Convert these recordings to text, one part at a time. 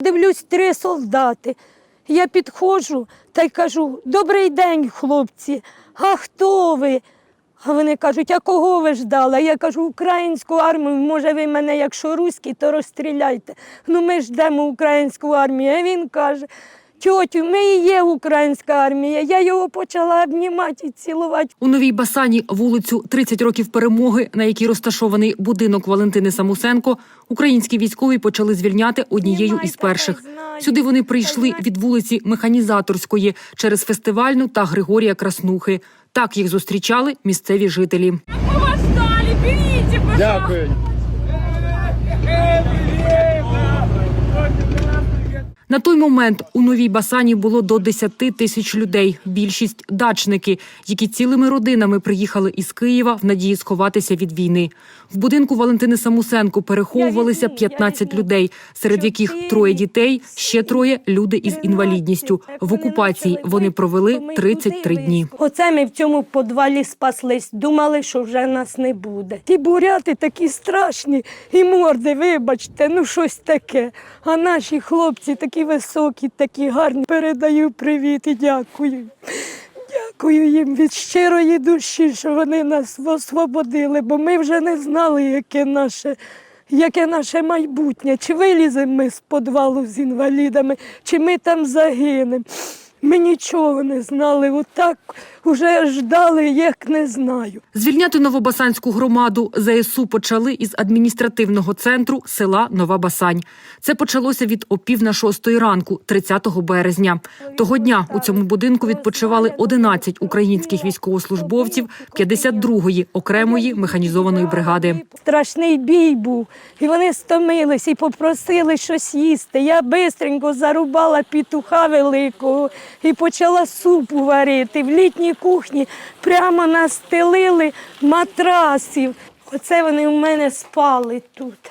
Дивлюсь, три солдати. Я підходжу та й кажу: Добрий день, хлопці. А хто ви? А вони кажуть, а кого ви ждали? Я кажу, українську армію, може, ви мене, якщо руські, то розстріляйте. Ну ми ждемо українську армію. А він каже, тьотю, ми і є українська армія. Я його почала обнімати і цілувати. У новій Басані вулицю 30 років перемоги, на якій розташований будинок Валентини Самусенко, українські військові почали звільняти однією із перших. Сюди вони прийшли від вулиці Механізаторської через фестивальну та Григорія Краснухи. Так їх зустрічали місцеві жителі. Мы вас ждали, пожалуйста. Дякую. На той момент у новій Басані було до 10 тисяч людей. Більшість дачники, які цілими родинами приїхали із Києва в надії сховатися від війни. В будинку Валентини Самусенко переховувалися Я 15 людей, серед яких троє дітей, ще троє люди із інвалідністю. В окупації вони провели 33 дні. Оце ми в цьому подвалі спаслись. Думали, що вже нас не буде. Ті буряти такі страшні, і морди, вибачте, ну щось таке. А наші хлопці такі високі, такі гарні. Передаю привіт і дякую. Дякую їм від щирої душі, що вони нас освободили, бо ми вже не знали, яке наше. Яке наше майбутнє? Чи виліземо ми з подвалу з інвалідами, чи ми там загинемо? Ми нічого не знали. Отак уже ждали, як не знаю. Звільняти Новобасанську громаду ЗСУ почали із адміністративного центру села Нова Басань. Це почалося від опів на шостої ранку, 30 березня. Того дня у цьому будинку відпочивали 11 українських військовослужбовців 52-ї окремої механізованої бригади. Страшний бій був, і вони стомились і попросили щось їсти. Я бистренько зарубала петуха великого і почала супу варити. В літній кухні прямо настелили матрасів. Оце вони в мене спали тут.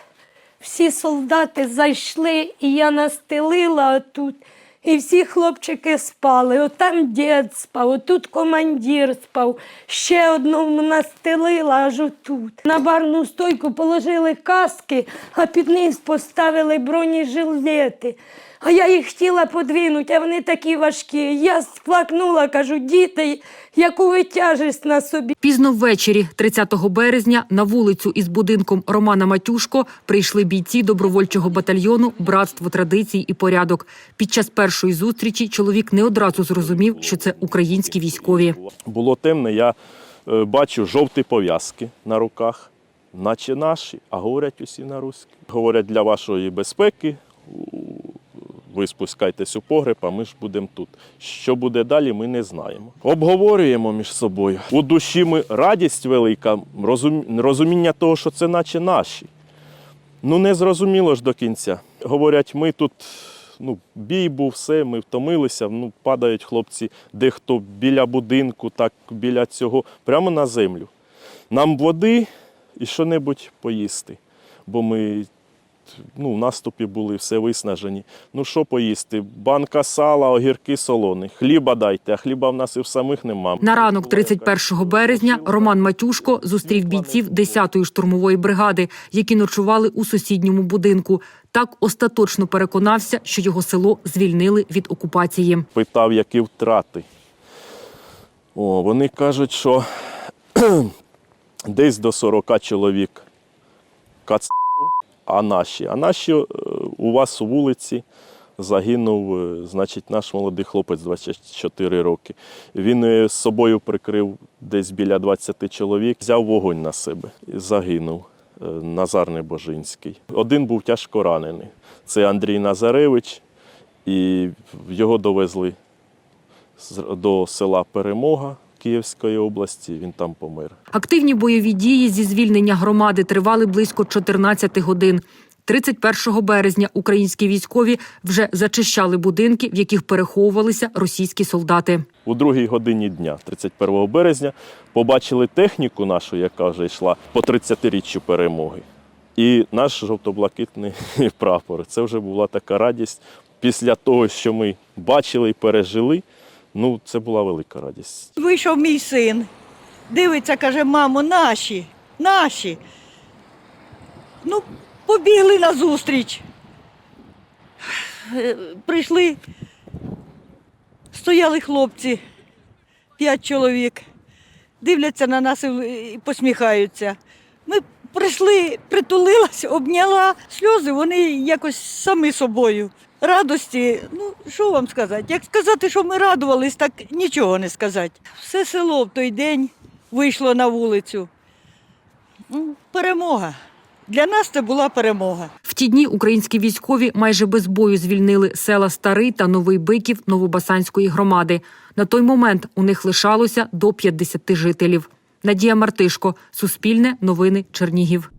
Всі солдати зайшли, і я настелила тут. І всі хлопчики спали. От там дід спав, отут командир спав. Ще одному настелила аж отут. На барну стойку положили каски, а під низ поставили бронежилети. А я їх хотіла подвинути, а вони такі важкі. Я сплакнула, кажу, діти, яку ви тяжесть на собі. Пізно ввечері, 30 березня, на вулицю із будинком Романа Матюшко прийшли бійці добровольчого батальйону Братство традицій і порядок. Під час першої зустрічі чоловік не одразу зрозумів, що це українські військові. Було темне, я е, бачу жовті пов'язки на руках, наче наші, а говорять усі на русські. Говорять, для вашої безпеки ви спускайтесь у погреб, а ми ж будемо тут. Що буде далі, ми не знаємо. Обговорюємо між собою. У душі ми радість велика, розуміння того, що це наче наші. Ну, не зрозуміло ж до кінця. Говорять, ми тут, ну, бій був, все, ми втомилися. Ну, падають хлопці, дехто біля будинку, так біля цього, прямо на землю. Нам води і що-небудь поїсти. Бо ми ну, в наступі були, все виснажені. Ну, що поїсти? Банка сала, огірки солоні. Хліба дайте, а хліба в нас і в самих нема. На ранок 31 березня Роман Матюшко зустрів бійців 10-ї штурмової бригади, які ночували у сусідньому будинку. Так остаточно переконався, що його село звільнили від окупації. питав, які втрати. О, вони кажуть, що десь до 40 чоловік кац, а наші. А наші е, у вас у вулиці загинув, е, значить, наш молодий хлопець 24 роки. Він е, з собою прикрив десь біля 20 чоловік, взяв вогонь на себе і загинув. Назар Небожинський. Один був тяжко ранений. Це Андрій Назаревич, і його довезли до села Перемога Київської області. Він там помер. Активні бойові дії зі звільнення громади тривали близько 14 годин. 31 березня українські військові вже зачищали будинки, в яких переховувалися російські солдати. У другій годині дня, 31 березня, побачили техніку нашу, яка вже йшла по 30-річчю перемоги. І наш жовто-блакитний прапор. Це вже була така радість. Після того, що ми бачили і пережили, ну це була велика радість. Вийшов мій син. Дивиться, каже, мамо, наші, наші. Ну, побігли на зустріч. Е, Прийшли, стояли хлопці, п'ять чоловік, дивляться на нас і посміхаються. Ми прийшли, притулилась, обняла сльози, вони якось самі собою. Радості, ну що вам сказати? Як сказати, що ми радувались, так нічого не сказати. Все село в той день вийшло на вулицю. Ну, перемога. Для нас це була перемога. В ті дні українські військові майже без бою звільнили села Старий та Новий Биків Новобасанської громади. На той момент у них лишалося до 50 жителів. Надія Мартишко, Суспільне, Новини, Чернігів.